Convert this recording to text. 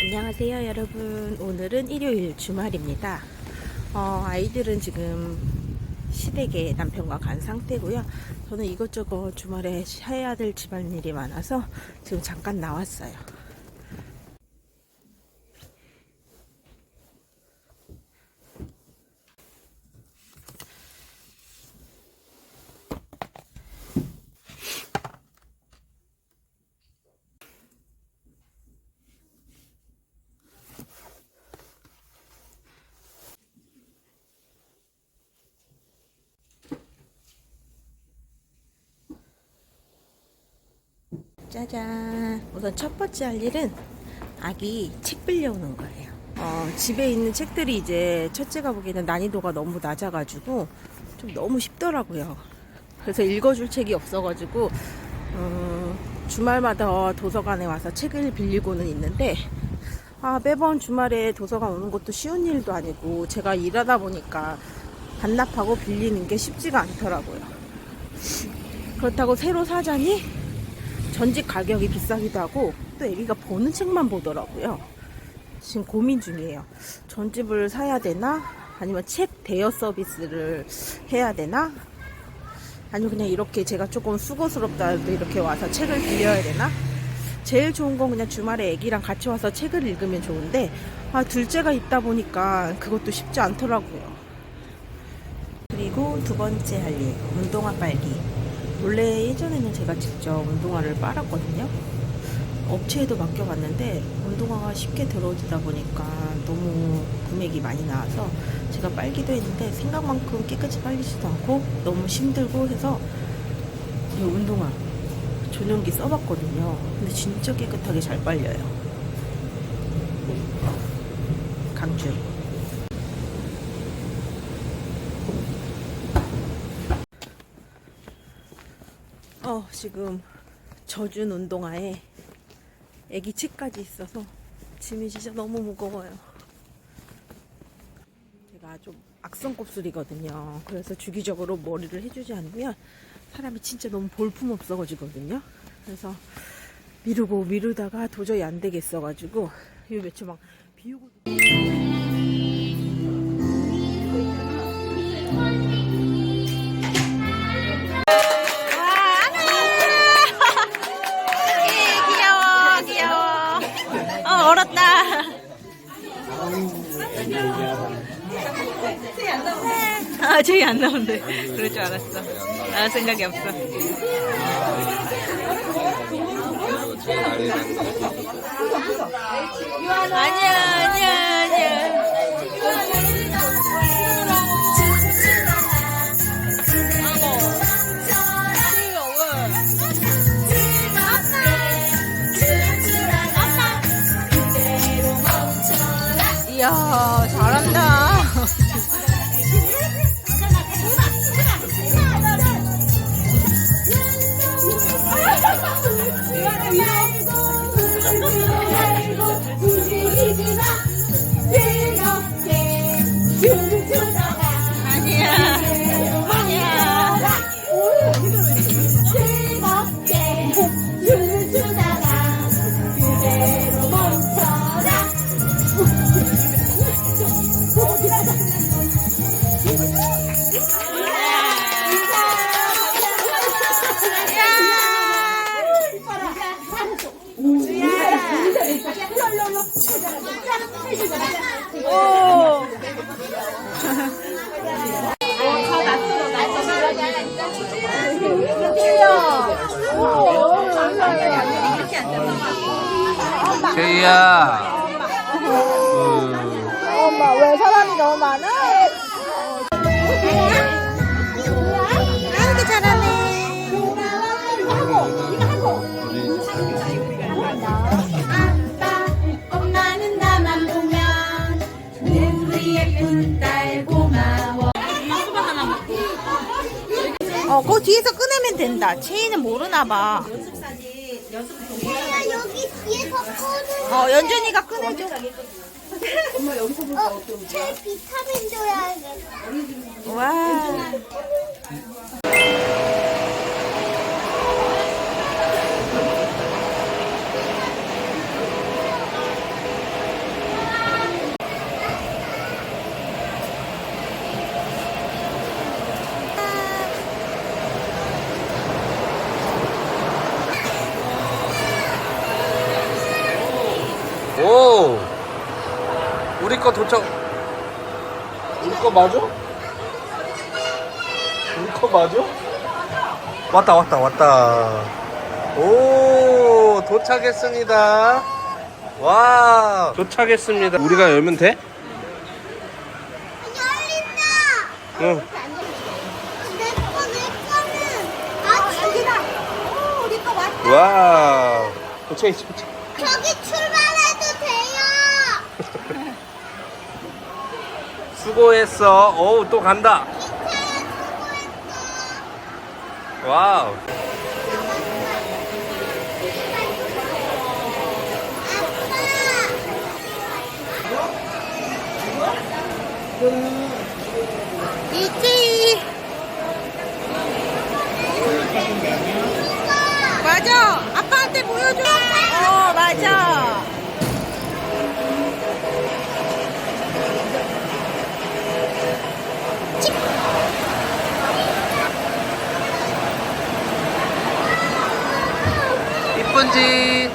안녕하세요 여러분. 오늘은 일요일 주말입니다. 어, 아이들은 지금 시댁에 남편과 간 상태고요. 저는 이것저것 주말에 해야 될 집안일이 많아서 지금 잠깐 나왔어요 짜잔. 우선 첫 번째 할 일은 아기 책 빌려오는 거예요. 어, 집에 있는 책들이 이제 첫째가 보기에는 난이도가 너무 낮아가지고 좀 너무 쉽더라고요. 그래서 읽어줄 책이 없어가지고 어, 주말마다 도서관에 와서 책을 빌리고는 있는데 아, 매번 주말에 도서관 오는 것도 쉬운 일도 아니고 제가 일하다 보니까 반납하고 빌리는 게 쉽지가 않더라고요. 그렇다고 새로 사자니 전집 가격이 비싸기도 하고 또 애기가 보는 책만 보더라고요. 지금 고민 중이에요. 전집을 사야 되나? 아니면 책 대여 서비스를 해야 되나? 아니면 그냥 이렇게 제가 조금 수고스럽다 해도 이렇게 와서 책을 빌려야 되나? 제일 좋은 건 그냥 주말에 애기랑 같이 와서 책을 읽으면 좋은데 아 둘째가 있다 보니까 그것도 쉽지 않더라고요. 그리고 두 번째 할 일, 운동화 빨기. 원래 예전에는 제가 직접 운동화를 빨았거든요. 업체에도 맡겨봤는데 운동화가 쉽게 들어오다 보니까 너무 금액이 많이 나와서 제가 빨기도 했는데 생각만큼 깨끗이 빨리지도 않고 너무 힘들고 해서 이 운동화 전용기 써봤거든요. 근데 진짜 깨끗하게 잘 빨려요. 강추. 어, 지금 젖은 운동화에 애기 책까지 있어서 짐이 진짜 너무 무거워요. 제가 좀 악성 곱슬이거든요. 그래서 주기적으로 머리를 해주지 않으면 사람이 진짜 너무 볼품 없어가지거든요. 그래서 미루고 미루다가 도저히 안 되겠어가지고 이 며칠 막 비우고. 얼었다. 아, 저기 안 나온대. 그럴 줄 알았어. 아, 생각이 없어. 아니야, 아니야, 아니야. 이 제이야. 엄마 왜 사람이 너무 많아? 아이고 잘하네. 엄마는 나만 보면 우리 예쁜 딸 고마워 어, 그 뒤에서 꺼내면 된다. 체인은 모르나 봐. 여기 꺼는 어, 연준이가 꺼내줘. 어, 제 비타민 줘야겠다 와. 거 도착 우리 거 맞아? 우리 거 맞아? 왔다 왔다 왔다 오 도착했습니다 와 도착했습니다 우리가 열면 돼? 열린다. 응내 거, 내 거는. 아, 저기다. 오, 우리 거 왔다. 와 도착 도착 저기 출 수고했어. 어우, 또 간다. 와우. 있지. 맞아. 아빠한테 보여줘. 어, 맞아. do